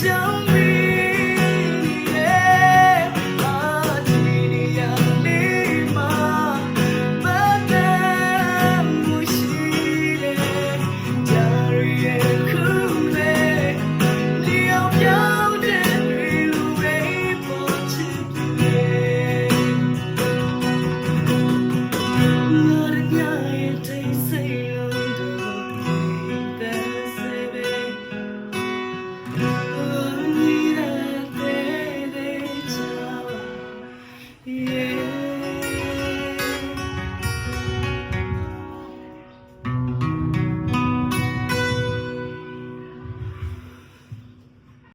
show